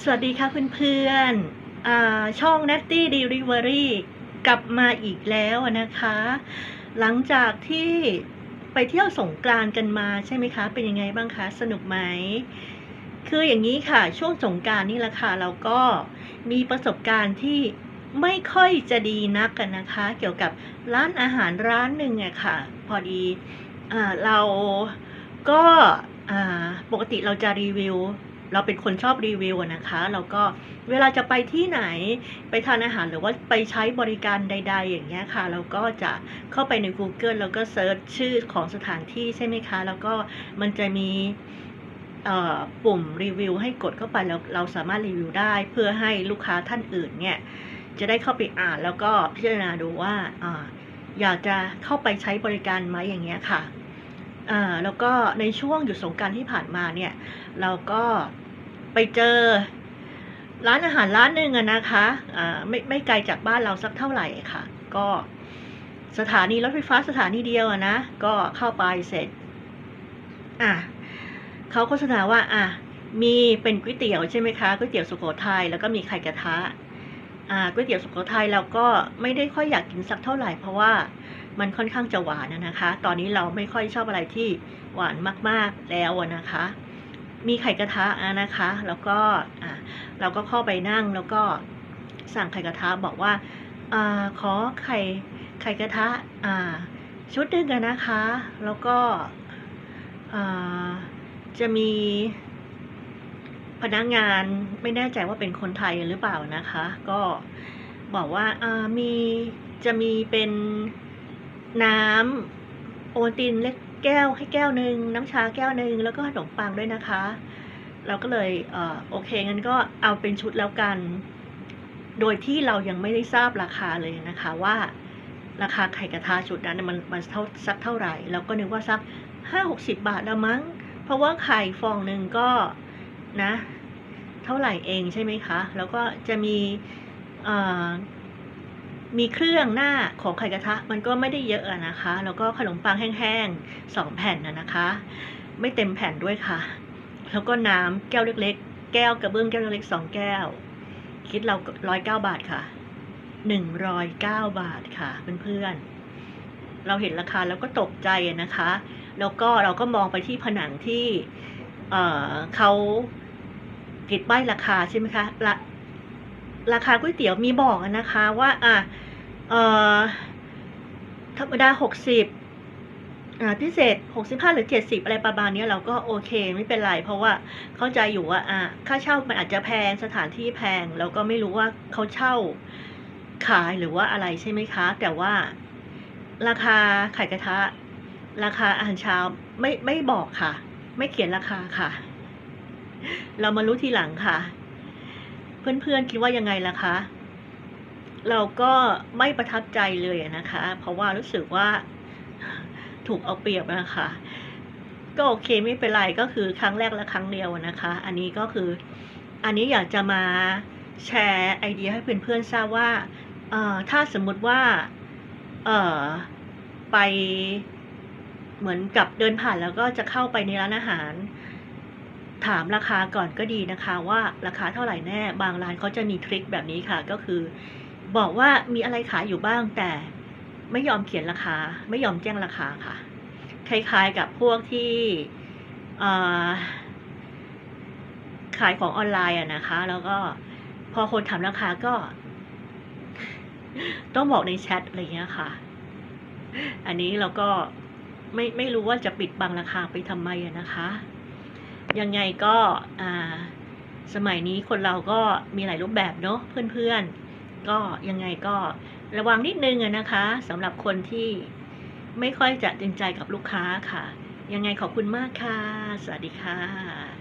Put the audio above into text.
สวัสดีค่ะเพื่อนๆอ่าช่อง Natty Delivery กลับมาอีกแล้วนะคะ หลังจากที่ไปเที่ยวสงกรานกันมาใช่ไหมคะ เป็นยังไงบ้างคะ สนุกไหม คืออย่างนี้ค่ะ ช่วงสงกรานนี่แหละค่ะ เราก็มีประสบการณ์ที่ไม่ค่อยจะดีนักกันนะคะ เกี่ยวกับร้านอาหารร้านหนึ่งอะค่ะ พอดีอเราก็ปกติเราจะรีวิว เราเป็นคนชอบรีวิวนะคะเราก็เวลาจะไปที่ไหนไปทานอาหารหรือว่าไปใช้บริการใด ๆ อย่างเงี้ยค่ะ เราก็จะเข้าไปใน Google แล้วก็เซิร์ชชื่อของสถานที่ใช่ไหมคะ แล้วก็มันจะมีปุ่มรีวิวให้กดเข้าไปแล้วเราสามารถรีวิวได้เพื่อให้ลูกค้าท่านอื่นเนี่ยจะได้เข้าไปอ่านแล้วก็พิจารณาดูว่าอาอยากจะเข้าไปใช้บริการไหมอย่างเงี้ยค่ะ อ่าแล้วก็ในช่วงหยุดสงการที่ผ่านมาเนี่ย เราก็ไปเจอร้านอาหารร้านหนึ่งอะนะคะอ่าไม่ไม่ไกลจากบ้านเราสักเท่าไหร่ค่ะ ก็สถานีรถไฟฟ้าสถานีเดียวอะนะ ก็เข้าไปเสร็จ อะเขาโฆษณาว่า อะมีเป็นก๋วยเตี๋ยวใช่ไหมคะก๋วยเตี๋ยวสุโขทัยแล้วก็มีไข่กระทะ อ่าก๋วยเตี๋ยวสุโขทัยเราก็ไม่ได้ค่อยอยากกินสักเท่าไหร่เพราะว่า มันค่อนข้างจะหวานนะคะ ตอนนี้เราไม่ค่อยชอบอะไรที่หวานมากๆแล้วนะคะ มีไข่กระทะนะคะ แล้วก็อ่าเราก็เข้าไปนั่งแล้วก็สั่งไข่กระทะบอกว่าอ่าขอไข่ไข่กระทะอ่าชุดหนึ่งนะคะ แล้วก็อ่าจะมีพนักงานไม่แน่ใจว่าเป็นคนไทยหรือเปล่านะคะ ก็บอกว่าอ่ามีจะมีเป็น น้ำโอวัลตินเล็กแก้วให้แก้วหนึ่งน้ำชาแก้วหนึ่งแล้วก็ขนมปังด้วยนะคะ เราก็เลยเออโอเคงั้นก็เอาเป็นชุดแล้วกัน โดยที่เรายังไม่ได้ทราบราคาเลยนะคะว่าราคาไข่กระทะชุดนั้นมันมันเท่าสักเท่าไหร่เราก็นึกว่าสักห้าหกสิบบาทล้วมั้ง เพราะว่าไข่ฟองหนึ่งก็นะ เท่าไหร่เองใช่ไหมคะ แล้วก็จะมีอ่อ มีเครื่องหน้าของไข่กระทะมันก็ไม่ได้เยอะนะคะ แล้วก็ขนมปังแห้งๆสองแผ่นนะนะคะ ไม่เต็มแผ่นด้วยค่ะ แล้วก็น้ำแก้วเล็กๆ แก้วกระเบื้องแก้วเล็กๆสองแก้ว คิดเราร้อยเก้าบาทค่ะหนึ่งร้อยเก้าบาทค่ะเพื่อนๆเราเห็นราคาแล้วก็ตกใจนะคะ แล้วก็เราก็มองไปที่ผนังที่ เเขาติดป้ายราคาใช่ไหมคะ ราคาก๋วยเตี๋ยวมีบอกนะคะว่าอะเอ่อธรรมดาหกสิบอ่าพิเศษหกสิบห้าหรือเจ็ดสิบอะไรประมาณนี้เราก็โอเคไม่เป็นไรเพราะว่าเข้าใจอยู่ว่าอะค่าเช่ามันอาจจะแพงสถานที่แพงแล้วก็ไม่รู้ว่าเขาเช่าขายหรือว่าอะไรใช่ไหมคะ แต่ว่าราคาไข่กระทะ ราคาอาหารเช้าไม่ไม่บอกค่ะ ไม่เขียนราคาค่ะ เรามารู้ทีหลังค่ะ เพื่อนๆคิดว่ายังไงล่ะคะ เราก็ไม่ประทับใจเลยนะคะ เพราะว่ารู้สึกว่าถูกเอาเปรียบนะคะ ก็โอเคไม่เป็นไรก็คือครั้งแรกและครั้งเดียวนะคะ อันนี้ก็คืออันนี้อยากจะมาแชร์ไอเดียให้เพื่อนๆทราบว่าเอ่อถ้าสมมุติว่าเอ่อไปเหมือนกับเดินผ่านแล้วก็จะเข้าไปในร้านอาหาร ถามราคาก่อนก็ดีนะคะว่าราคาเท่าไหร่แน่ บางร้านเขาจะมีทริคแบบนี้ค่ะ ก็คือ บอกว่ามีอะไรขายอยู่บ้างแต่ไม่ยอมเขียนราคา ไม่ยอมแจ้งราคาค่ะ คล้ายๆกับพวกที่ขายของออนไลน์อะนะคะ แล้วก็พอคนถามราคาก็ ต้องบอกในแชทอะไรอย่างเงี้ยค่ะ อันนี้เราก็ไม่ไม่รู้ว่าจะปิดบังราคาไปทำไมนะคะ ยังไงก็สมัยนี้คนเราก็มีหลายรูปแบบเนาะเพื่อนๆ ก็ยังไงก็ระวังนิดนึงนะคะสำหรับคนที่ไม่ค่อยจะจริงใจกับลูกค้าค่ะ ยังไงขอบคุณมากค่ะ สวัสดีค่ะ